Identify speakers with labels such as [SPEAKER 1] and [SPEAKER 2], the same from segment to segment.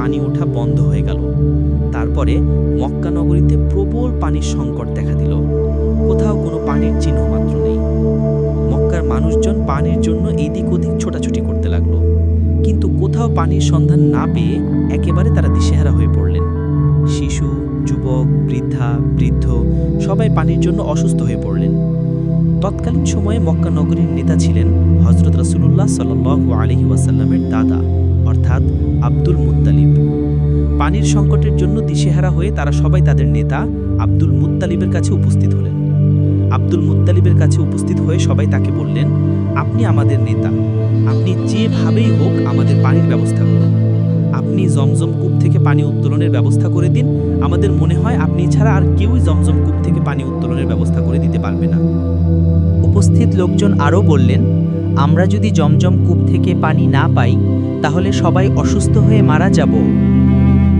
[SPEAKER 1] পানি ওঠা বন্ধ হয়ে গেল। তারপরে মক্কা নগরীতে প্রবল পানির সংকট দেখা দিল। কোথাও কোনো পানির চিহ্ন মাত্র নেই। মক্কার মানুষজন পানির জন্য এদিক ওদিক ছোটাছুটি করতে লাগল। কিন্তু কোথাও পানির সন্ধান না পেয়ে একেবারে তারা দিশেহারা হয়ে পড়লেন। শিশু, যুবক, বৃদ্ধা, বৃদ্ধ সবাই পানির জন্য অসুস্থ হয়ে পড়লেন। তৎকালীন সময়ে মক্কা নগরীর নেতা ছিলেন হজরত রসুল্লাহ সাল আলহি ওয়াসাল্লামের দাদা। অর্থাৎ আব্দুল মুত্তালিব। পানির সংকটের জন্য দিশেহারা হয়ে তারা সবাই তাদের নেতা আব্দুল মুত্তালিবের কাছে উপস্থিত হলেন। আব্দুল মুত্তালিবের কাছে উপস্থিত হয়ে সবাই তাকে বললেন, আপনি আমাদের নেতা। আপনি যেভাবেই হোক আমাদের পানির ব্যবস্থা করুন। আপনি জমজম কূপ থেকে পানি উত্তোলনের ব্যবস্থা করে দিন। আমাদের মনে হয় আপনি ছাড়া আর কেউই জমজম কূপ থেকে পানি উত্তোলনের ব্যবস্থা করে দিতে পারবে না।
[SPEAKER 2] উপস্থিত লোকজন আরও বললেন, আমরা যদি জমজম কূপ থেকে পানি না পাই তাহলে সবাই অসুস্থ হয়ে মারা যাব।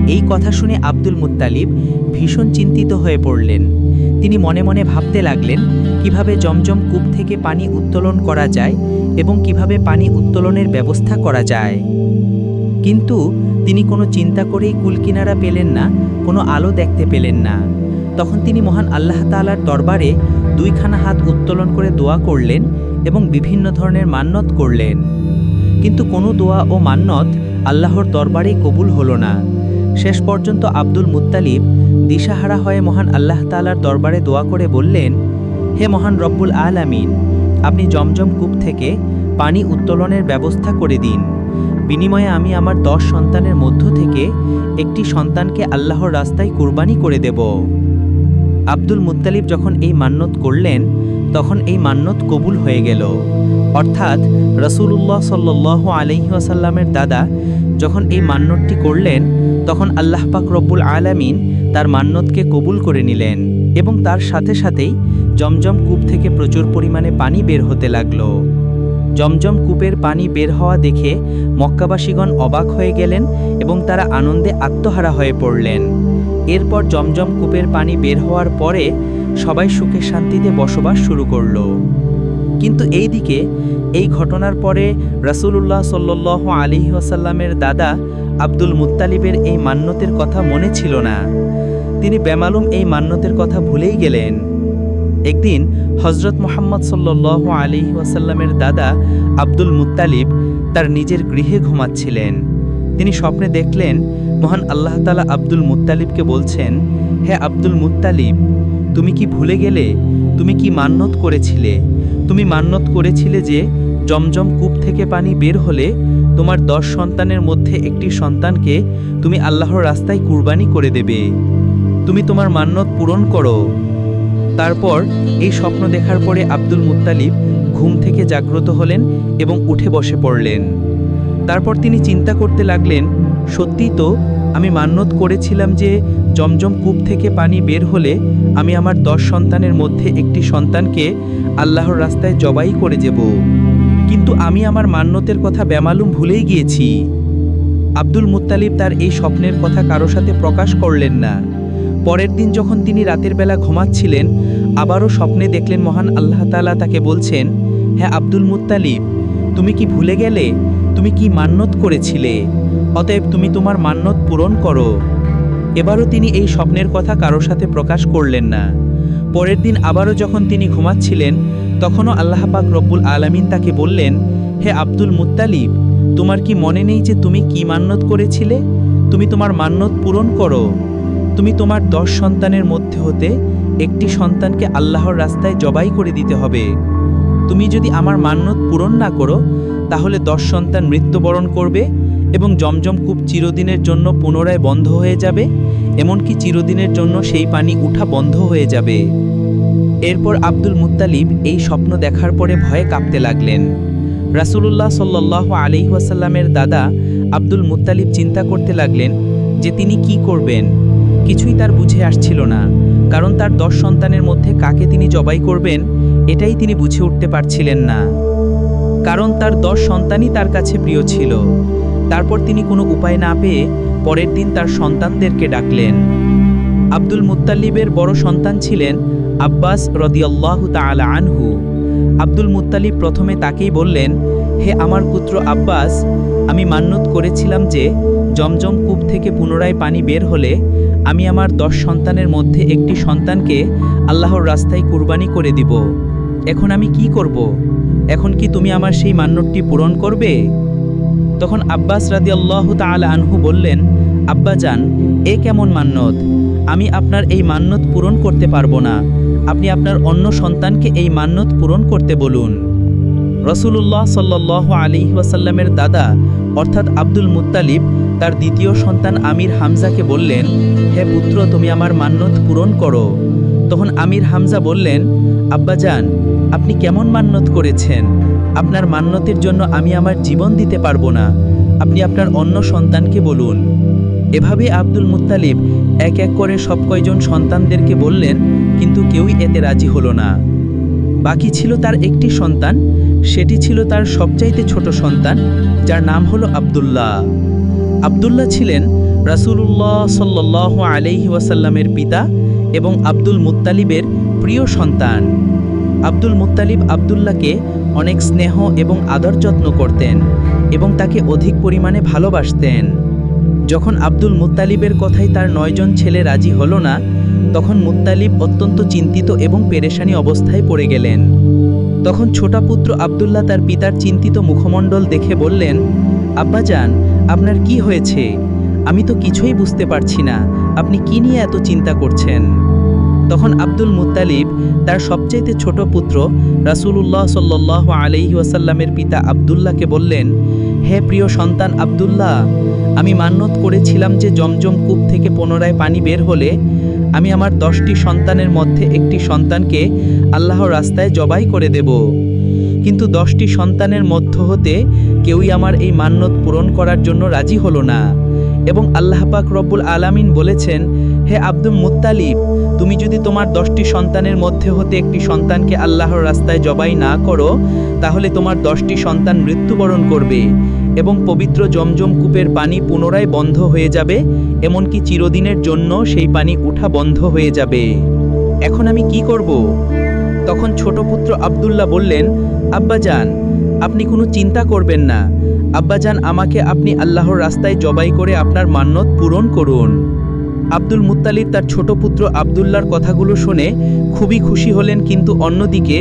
[SPEAKER 2] এই কথা শুনে আব্দুল মুত্তালিব ভীষণ চিন্তিত হয়ে পড়লেন। তিনি মনে মনে ভাবতে লাগলেন, কীভাবে জমজম কূপ থেকে পানি উত্তোলন করা যায় এবং কীভাবে পানি উত্তোলনের ব্যবস্থা করা যায়। কিন্তু তিনি কোনো চিন্তা করেই কুলকিনারা পেলেন না, কোনো আলো দেখতে পেলেন না। তখন তিনি মহান আল্লাহ তাআলার দরবারে দুইখানা হাত উত্তোলন করে দোয়া করলেন এবং বিভিন্ন ধরনের মান্যত করলেন। কিন্তু কোনো দোয়া ও মান্যত আল্লাহর দরবারে কবুল হলো না। শেষ পর্যন্ত আব্দুল মুত্তালিব দিশাহারা হয়ে মহান আল্লাহ তাআলার দরবারে দোয়া করে বললেন, হে মহান রব্বুল আলামিন, আপনি জমজম কূপ থেকে পানি উত্তোলনের ব্যবস্থা করে দিন। বিনিময়ে আমি আমার দশ সন্তানের মধ্য থেকে একটি সন্তানকে আল্লাহর রাস্তায় কুরবানি করে দেব। আব্দুল মুত্তালিব যখন এই মান্যত করলেন, তখন এই মান্যত কবুল হয়ে গেল। অর্থাৎ রসুল্লাহ সাল্লাহ আলহিহাসাল্লামের দাদা যখন এই মান্যতটি করলেন, তখন আল্লাহ পাক রব্বুল আলামিন তার মান্যতকে কবুল করে নিলেন এবং তার সাথে সাথেই জমজম কূপ থেকে প্রচুর পরিমাণে পানি বের হতে লাগল। জমজম কূপের পানি বের হওয়া দেখে মক্কাবাসীগণ অবাক হয়ে গেলেন এবং তারা আনন্দে আত্মহারা হয়ে পড়লেন। এরপর জমজম কূপের পানি বের হওয়ার পরে সবাই সুখে শান্তিতে বসবাস শুরু করল। কিন্তু এই দিকে এই ঘটনার পরে রাসূলুল্লাহ সাল্লাহ আলী ওয়াসাল্লামের দাদা আব্দুল মুত্তালিবের এই মান্যতের কথা মনে ছিল না। তিনি বেমালুম এই মান্যতের কথা ভুলেই গেলেন। একদিন হজরত মোহাম্মদ সাল্লাহ আলী ওয়াসাল্লামের দাদা আব্দুল মুত্তালিব তার নিজের গৃহে ঘুমাচ্ছিলেন। তিনি স্বপ্নে দেখলেন মহান আল্লাহ তালা আব্দুল মুত্তালিবকে বলছেন, হে আব্দুল মুত্তালিব, তুমি কি ভুলে গেলে? তুমি কি মান্যত করেছিলে? তুমি মান্যত করেছিলে যে জমজম কূপ থেকে পানি বের হলে তোমার দশ সন্তানের মধ্যে একটি সন্তানকে তুমি আল্লাহর রাস্তায় কুরবানি করে দেবে। তুমি তোমার মান্যত পূরণ করো। তারপর এই স্বপ্ন দেখার পরে আব্দুল মুত্তালিব ঘুম থেকে জাগ্রত হলেন এবং উঠে বসে পড়লেন। তারপর তিনি চিন্তা করতে লাগলেন সত্যিই তো, আমি মান্যত করেছিলাম যে জমজম কূপ থেকে পানি বের হলে আমি আমার দশ সন্তানের মধ্যে একটি সন্তানকে আল্লাহর রাস্তায় জবাই করে যাব কিন্তু আমি আমার মান্যতের কথা বেমালুম ভুলেই গিয়েছি। আব্দুল মুত্তালিব তার এই স্বপ্নের কথা কারও সাথে প্রকাশ করলেন না। পরের দিন যখন তিনি রাতের বেলা ঘুমাচ্ছিলেন, আবারও স্বপ্নে দেখলেন মহান আল্লাহ তাআলা তাকে বলছেন হ্যাঁ আব্দুল মুত্তালিব, তুমি কি ভুলে গেলে? তুমি কি মান্যত করেছিলে? অতএব তুমি তোমার মান্যত পূরণ করো। এবারও তিনি এই স্বপ্নের কথা কারোর সাথে প্রকাশ করলেন না। পরের দিন আবারও যখন তিনি ঘুমাচ্ছিলেন, তখনও আল্লাহ পাক রব্বুল আলামিন তাকে বললেন, হে আব্দুল মুত্তালিব, তোমার কি মনে নেই যে তুমি কি মান্যত করেছিলে? তুমি তোমার মান্যত পূরণ করো। তুমি তোমার দশ সন্তানের মধ্যে হতে একটি সন্তানকে আল্লাহর রাস্তায় জবাই করে দিতে হবে। তুমি যদি আমার মান্যত পূরণ না করো তাহলে দশ সন্তান মৃত্যুবরণ করবে এবং জমজম কূপ চিরদিনের জন্য পুনরায় বন্ধ হয়ে যাবে, এমনকি চিরদিনের জন্য সেই পানি উঠা বন্ধ হয়ে যাবে। এরপর আব্দুল মুত্তালিব এই স্বপ্ন দেখার পরে ভয়ে কাঁপতে লাগলেন। রাসূলুল্লাহ সাল্লাহ আলি ওয়াসাল্লামের দাদা আব্দুল মুত্তালিব চিন্তা করতে লাগলেন যে তিনি কি করবেন। কিছুই তার বুঝে আসছিল না, কারণ তার দশ সন্তানের মধ্যে কাকে তিনি জবাই করবেন, এটাই তিনি বুঝে উঠতে পারছিলেন না। কারণ তার দশ সন্তানই তার কাছে প্রিয় ছিল। তারপর তিনি কোনো উপায় না পেয়ে পরের দিন তার সন্তানদেরকে ডাকলেন। আব্দুল মুত্তালিবের বড় সন্তান ছিলেন আব্বাস রদিয়াল্লাহু তাআলা আনহু। আব্দুল মুত্তালিব প্রথমে তাকেই বললেন, হে আমার পুত্র আব্বাস, আমি মান্যত করেছিলাম যে, জমজম কূপ থেকে পুনরায় পানি বের হলে আমি আমার দশ সন্তানের মধ্যে একটি সন্তানকে আল্লাহর রাস্তায় কুরবানি করে দিব। এখন আমি কি করব? এখন কি তুমি আমার সেই মান্যতটি পূরণ করবে? তখন আব্বাস রাদি আল্লাহ তাল আনহু বললেন আব্বাজান এ কেমন মান্যত? আমি আপনার এই মান্যত পূরণ করতে পারব না। আপনি আপনার অন্য সন্তানকে এই মান্যত পূরণ করতে বলুন। রসুলুল্লাহ সাল্লাহ আলি ওয়াসাল্লামের দাদা, অর্থাৎ আব্দুল মুত্তালিব, তার দ্বিতীয় সন্তান আমির হামজাকে বললেন, হে পুত্র, তুমি আমার মান্যত পূরণ করো। তখন আমির হামজা বললেন আব্বাজান আপনি কেমন মান্যত করেছেন? আপনার মান্যতের জন্য আমি আমার জীবন দিতে পারব না। আপনি আপনার অন্য সন্তানকে বলুন। এভাবে আব্দুল মুত্তালিব এক এক করে সব কয়জন সন্তানদেরকে বললেন, কিন্তু কেউই এতে রাজি হলো না। বাকি ছিল তার একটি সন্তান, সেটি ছিল তার সবচাইতে ছোট সন্তান, যার নাম হলো আব্দুল্লাহ। আব্দুল্লাহ ছিলেন রাসূলুল্লাহ সাল্লাহ আলাইহি ওয়াসাল্লামের পিতা এবং আব্দুল মুত্তালিবের প্রিয় সন্তান। আব্দুল মুত্তালিব আব্দুল্লাহকে অনেক স্নেহ এবং আদর যত্ন করতেন এবং তাকে অধিক পরিমাণে ভালোবাসতেন। যখন আব্দুল মুত্তালিবের কথায় তার নয়জন ছেলে রাজি হলো না, তখন মুত্তালিব অত্যন্ত চিন্তিত এবং পেরেশানি অবস্থায় পড়ে গেলেন। তখন ছোটা পুত্র আব্দুল্লাহ তার পিতার চিন্তিত মুখমণ্ডল দেখে বললেন আব্বাজান আপনার কি হয়েছে? আমি তো কিছুই বুঝতে পারছি না। আপনি কি নিয়ে এত চিন্তা করছেন? তখন আব্দুল মুত্তালিব তার সবচেয়ে ছোট পুত্র রাসূলুল্লাহ সাল্লাহ আলাইহি ওয়াসাল্লামের পিতা আব্দুল্লাহকে বললেন, হে প্রিয় সন্তান আব্দুল্লাহ, আমি মান্যত করেছিলাম যে জমজম কূপ থেকে পুনরায় পানি বের হলে আমি আমার দশটি সন্তানের মধ্যে একটি সন্তানকে আল্লাহর রাস্তায় জবাই করে দেব। কিন্তু দশটি সন্তানের মধ্য হতে কেউই আমার এই মান্যত পূরণ করার জন্য রাজি হলো না। এবং আল্লাহ পাক রব্বুল আলামিন বলেছেন হে আব্দুল মুত্তালিব, তুমি যদি তোমার দশটি সন্তানের মধ্যে হতে একটি সন্তানকে আল্লাহর রাস্তায় জবাই না করো, তাহলে তোমার দশটি সন্তান মৃত্যুবরণ করবে এবং পবিত্র জমজম কূপের পানি পুনরায় বন্ধ হয়ে যাবে, এমনকি চিরদিনের জন্য সেই পানি উঠা বন্ধ হয়ে যাবে। এখন আমি কি করব? তখন ছোট পুত্র আব্দুল্লাহ বললেন আব্বাজান আপনি কোনো চিন্তা করবেন না। আব্বাজান আমাকে আপনি আল্লাহর রাস্তায় জবাই করে আপনার মান্যত পূরণ করুন। আব্দুল মুত্তালিব তার ছোট পুত্র আবদুল্লার কথাগুলো শুনে খুবই খুশি হলেন, কিন্তু অন্যদিকে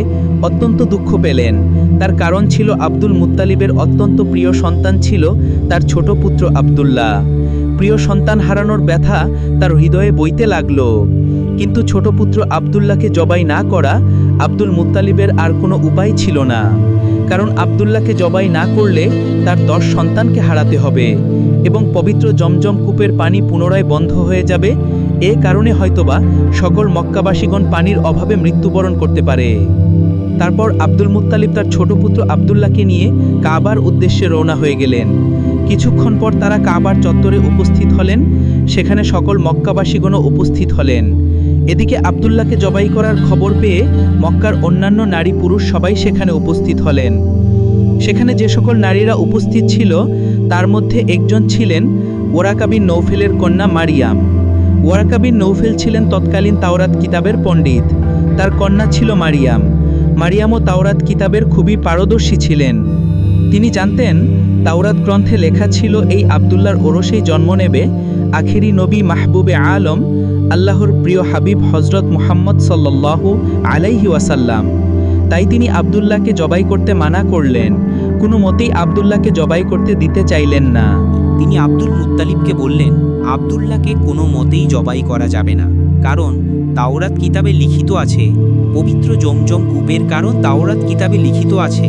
[SPEAKER 2] অত্যন্ত দুঃখ পেলেন। তার কারণ ছিল আব্দুল মুত্তালিবের অত্যন্ত প্রিয় সন্তান ছিল তার ছোট পুত্র আব্দুল্লাহ। প্রিয় সন্তান হারানোর ব্যথা তার হৃদয়ে বইতে লাগল। কিন্তু ছোট পুত্র আব্দুল্লাহকে জবাই না করা আব্দুল মুত্তালিবের আর কোনো উপায় ছিল না। কারণ আব্দুল্লাহকে জবাই না করলে তার দশ সন্তানকে হারাতে হবে এবং পবিত্র জমজম কূপের পানি পুনরায় বন্ধ হয়ে যাবে। এ কারণে হয়তোবা সকল মক্কাবাসীগণ পানির অভাবে মৃত্যুবরণ করতে পারে। তারপর আব্দুল মুত্তালিব তার ছোট পুত্র আব্দুল্লাহকে নিয়ে কাবার উদ্দেশ্যে রওনা হয়ে গেলেন। কিছুক্ষণ পর তারা কাবার চত্বরে উপস্থিত হলেন। সেখানে সকল মক্কাবাসীগণও উপস্থিত হলেন। এদিকে আব্দুল্লাহকে জবাই করার খবর পেয়ে মক্কার অন্যান্য নারী পুরুষ সবাই সেখানে উপস্থিত হলেন। সেখানে যে সকল নারীরা উপস্থিত ছিল, তার মধ্যে একজন ছিলেন ওরাকাবিন নৌফেলের কন্যা মারিয়াম। ওয়ারাকাবিন নৌফেল ছিলেন তৎকালীন তাওরাত কিতাবের পণ্ডিত। তার কন্যা ছিল মারিয়াম। মারিয়ামও তাওরাত কিতাবের খুবই পারদর্শী ছিলেন। তিনি জানতেন, তাওরাত গ্রন্থে লেখা ছিল, এই আবদুল্লার ওরসেই জন্ম নেবে আখেরি নবী মাহবুবে আলম আল্লাহর প্রিয় হাবিব হজরত মুহাম্মদ সাল্লাল্লাহু আলাইহি ওয়াসাল্লাম। তাই তিনি আবদুল্লাহকে জবাই করতে মানা করলেন। কোনো মতেই আবদুল্লাহকে জবাই করতে দিতে চাইলেন না।
[SPEAKER 1] তিনি আব্দুল মুত্তালিবকে বললেন, আব্দুল্লাহকে কোনো মতেই জবাই করা যাবে না। কারণ তাওরাত কিতাবে লিখিত আছে, পবিত্র জমজম কূপের কারণ তাওরাত কিতাবে লিখিত আছে।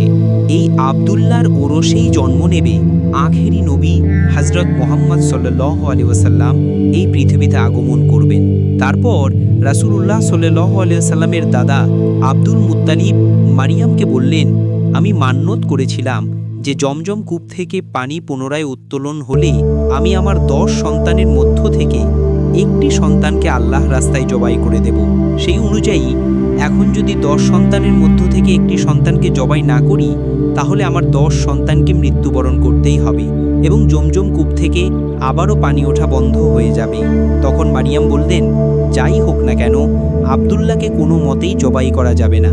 [SPEAKER 1] এই আবদুল্লাহর ওরসেই জন্ম নেবে। আখেরি নবী হজরত মোহাম্মদ সাল্লাহ আলি ওয়াসাল্লাম এই পৃথিবীতে আগমন করবেন। তারপর রাসূলুল্লাহ সাল্লাহ আলি সাল্লামের দাদা আব্দুল মুত্তালিব মারিয়ামকে বললেন, আমি মান্যত করেছিলাম যে জমজম কূপ থেকে পানি পুনরায় উত্তোলন হলে আমি আমার দশ সন্তানের মধ্য থেকে একটি সন্তানকে আল্লাহ রাস্তায় জবাই করে দেব। সেই অনুযায়ী এখন যদি দশ সন্তানের মধ্য থেকে একটি সন্তানকে জবাই না করি, তাহলে আমার দশ সন্তানকে মৃত্যুবরণ করতেই হবে এবং জমজম কূপ থেকে আবারও পানি ওঠা বন্ধ হয়ে যাবে। তখন মারিয়াম বললেন, যাই হোক না কেন, আবদুল্লাহকে কোনো মতেই জবাই করা যাবে না।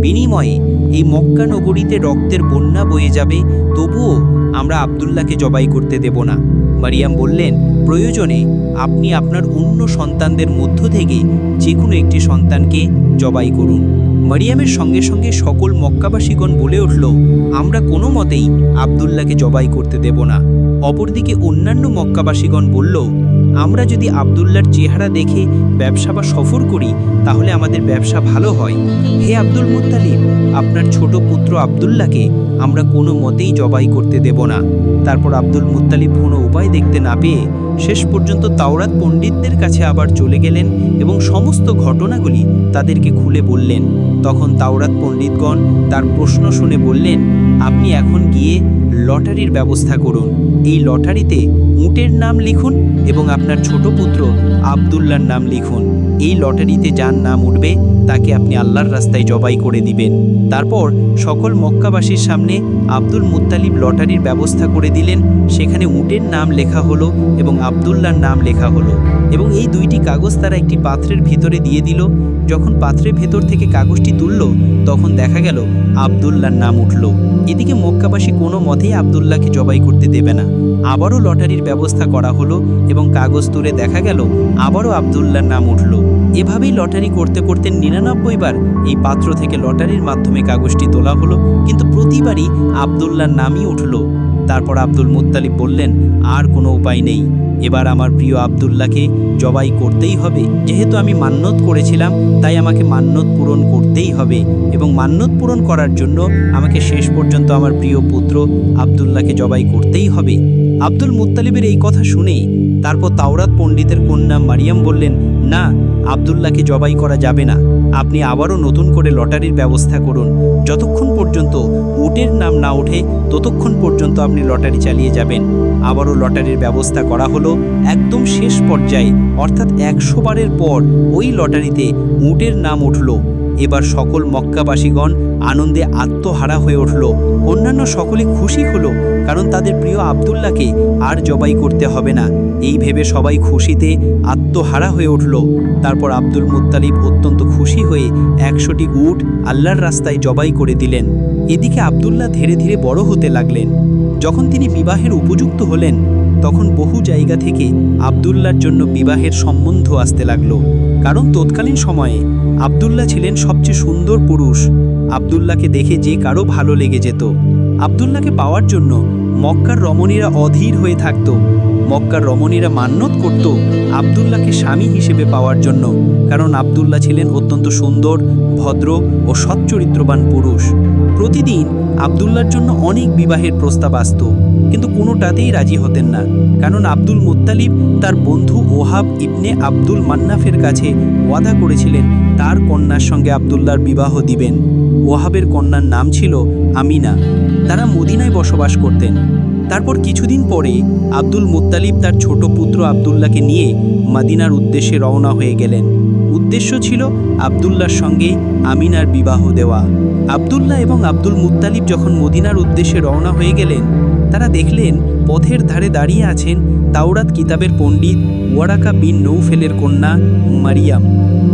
[SPEAKER 1] বিনিময়ে এই মক্কা নগরীতে রক্তের বন্যা বয়ে যাবে, তবুও আমরা আবদুল্লাকে জবাই করতে দেব না। মারিয়াম বললেন, প্রয়োজনে আপনি আপনার অন্য সন্তানদের মধ্য থেকে যে কোনো একটি সন্তানকে জবাই করুন। মারিয়ামের সঙ্গে সঙ্গে সকল মক্কাবাসীগণ বলে উঠল, আমরা কোনো মতেই আবদুল্লাহকে জবাই করতে দেব না। অপরদিকে অন্যান্য মক্কাবাসীগণ বলল আমরা যদি আবদুল্লার চেহারা দেখে ব্যবসা বা সফর করি, তাহলে আমাদের ব্যবসা ভালো হয়। হে আব্দুল মুত্তালিব, আপনার ছোট পুত্র আবদুল্লাহকে আমরা কোনো মতেই জবাই করতে দেব না। তারপর আব্দুল মুত্তালিব কোনো উপায় দেখতে না পেয়ে শেষ পর্যন্ত তাওরাত পণ্ডিতদের কাছে আবার চলে গেলেন এবং সমস্ত ঘটনাগুলি তাদেরকে খুলে বললেন। তখন তাওরাত পণ্ডিতগণ তার প্রশ্ন শুনে বললেন, আপনি এখন গিয়ে লটারির ব্যবস্থা করুন। এই লটারিতে উটের নাম লিখুন এবং আপনার ছোট পুত্র আবদুল্লার নাম লিখুন। এই লটারিতে যার নাম উঠবে, তাকে আপনি আল্লাহর রাস্তায় জবাই করে দিবেন। তারপর সকল মক্কাবাসীর সামনে আব্দুল মুত্তালিব লটারির ব্যবস্থা করে দিলেন। সেখানে উটের নাম লেখা হলো এবং আবদুল্লার নাম লেখা হলো। এবং এই দুইটি কাগজ তারা একটি পাত্রের ভিতরে দিয়ে দিল। যখন পাত্রের ভেতর থেকে কাগজটি তুলল, তখন দেখা গেল আবদুল্লার নাম উঠল। এদিকে মক্কাবাসী কোনো মতেই আবদুল্লাহকে জবাই করতে দেবে না। আবারও লটারির ব্যবস্থা করা হলো এবং কাগজ তুলে দেখা গেল, আবারও আবদুল্লার নাম উঠল। এভাবেই লটারি করতে করতে নিরানব্বই বার এই পাত্র থেকে লটারির মাধ্যমে কাগজটি তোলা হলো, কিন্তু প্রতিবারই আবদুল্লার নামই উঠল। তারপর আব্দুল মুত্তালিব বললেন, আর কোনো উপায় নেই। এবার আমার প্রিয় আবদুল্লাকে জবাই করতেই হবে। যেহেতু আমি মান্যত করেছিলাম, তাই আমাকে মান্যত পূরণ করতেই হবে এবং মান্যত পূরণ করার জন্য আমাকে শেষ পর্যন্ত আমার প্রিয় পুত্র আবদুল্লাকে জবাই করতেই হবে। আব্দুল মুতালিবের এই কথা শুনে তারপর তাওরাত পণ্ডিতের কন্যা মারিয়াম বললেন, না, আবদুল্লাহকে জবাই করা যাবে না। আপনি আবারও নতুন করে লটারির ব্যবস্থা করুন। যতক্ষণ পর্যন্ত উটের নাম না ওঠে, ততক্ষণ পর্যন্ত আপনি লটারি চালিয়ে যাবেন। আবারও লটারির ব্যবস্থা করা হলো একদম শেষ পর্যায়ে। অর্থাৎ একশো বারের পর ওই লটারিতে উটের নাম উঠল। এবার সকল মক্কাবাসীগণ আনন্দে আত্মহারা হয়ে উঠল। অন্যান্য সকলে খুশি হলো, কারণ তাদের প্রিয় আবদুল্লাহকে আর জবাই করতে হবে না। এই ভেবে সবাই খুশিতে আত্মহারা হয়ে উঠল। তারপর আব্দুল মুত্তালিব অত্যন্ত খুশি হয়ে একশোটি উট আল্লাহর রাস্তায় জবাই করে দিলেন। এদিকে আবদুল্লাহ ধীরে ধীরে বড় হতে লাগলেন। যখন তিনি বিবাহের উপযুক্ত হলেন, তখন বহু জায়গা থেকে আবদুল্লার জন্য বিবাহের সম্বন্ধ আসতে লাগল। কারণ তৎকালীন সময়ে আবদুল্লাহ ছিলেন সবচেয়ে সুন্দর পুরুষ। আবদুল্লাহকে দেখে যে কারও ভালো লেগে যেত। আবদুল্লাহকে পাওয়ার জন্য মক্কার রমণীরা অধীর হয়ে থাকত। মক্কার রমণীরা মান্যত করত আবদুল্লাহকে স্বামী হিসেবে পাওয়ার জন্য, কারণ আবদুল্লাহ ছিলেন অত্যন্ত সুন্দর, ভদ্র ও সচ্চরিত্রবান পুরুষ। প্রতিদিন আবদুল্লার জন্য অনেক বিবাহের প্রস্তাব আসত, কিন্তু কোনোটাতেই রাজি হতেন না, কারণ আব্দুল মুত্তালিব তার বন্ধু ওহাব ইবনে আব্দুল মান্নাফের কাছে ওয়াদা করেছিলেন তার কন্যার সঙ্গে আবদুল্লার বিবাহ দিবেন। ওহাবের কন্যার নাম ছিল আমিনা। তারা মদিনায় বসবাস করতেন। তারপর কিছুদিন পরে আব্দুল মুত্তালিব তার ছোট পুত্র আবদুল্লাকে নিয়ে মাদিনার উদ্দেশ্যে রওনা হয়ে গেলেন। উদ্দেশ্য ছিল আবদুল্লার সঙ্গে আমিনার বিবাহ দেওয়া। আবদুল্লাহ এবং আব্দুল মুত্তালিব যখন মদিনার উদ্দেশ্যে রওনা হয়ে গেলেন, তারা দেখলেন পথের ধারে দাঁড়িয়ে আছেন তাওরাত কিতাবের পণ্ডিত ওয়ারাকা বিন নৌফেলের কন্যা মারিয়াম।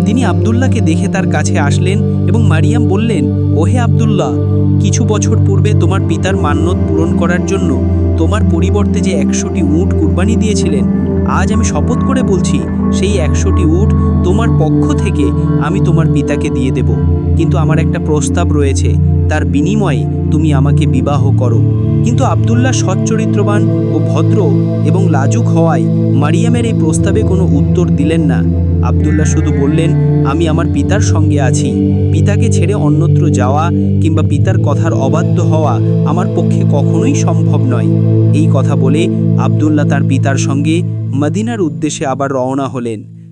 [SPEAKER 1] তিনি আবদুল্লাহকে দেখে তার কাছে আসলেন এবং মারিয়াম বললেন, ওহে আবদুল্লাহ, কিছু বছর পূর্বে তোমার পিতার মান্যত পূরণ করার জন্য তোমার পরিবর্তে যে একশোটি উট কুরবানি দিয়েছিলেন, আজ আমি শপথ করে বলছি, সেই একশোটি উট তোমার পক্ষ থেকে আমি তোমার পিতাকে দিয়ে দেব। কিন্তু আমার একটা প্রস্তাব রয়েছে, তার বিনিময়ে তুমি আমাকে বিবাহ করো। কিন্তু আবদুল্লাহ সচ্চরিত্রবান ও ভদ্র এবং লাজুক হওয়ায় মারিয়ামের এই প্রস্তাবে কোনো উত্তর দিলেন না। আবদুল্লাহ শুধু বললেন, আমি আমার পিতার সঙ্গে আছি। পিতাকে ছেড়ে অন্যত্র যাওয়া কিংবা পিতার কথার অবাধ্য হওয়া আমার পক্ষে কখনোই সম্ভব নয়। এই কথা বলে আবদুল্লাহ তার পিতার সঙ্গে মদিনার উদ্দেশ্যে আবার রওনা হলেন।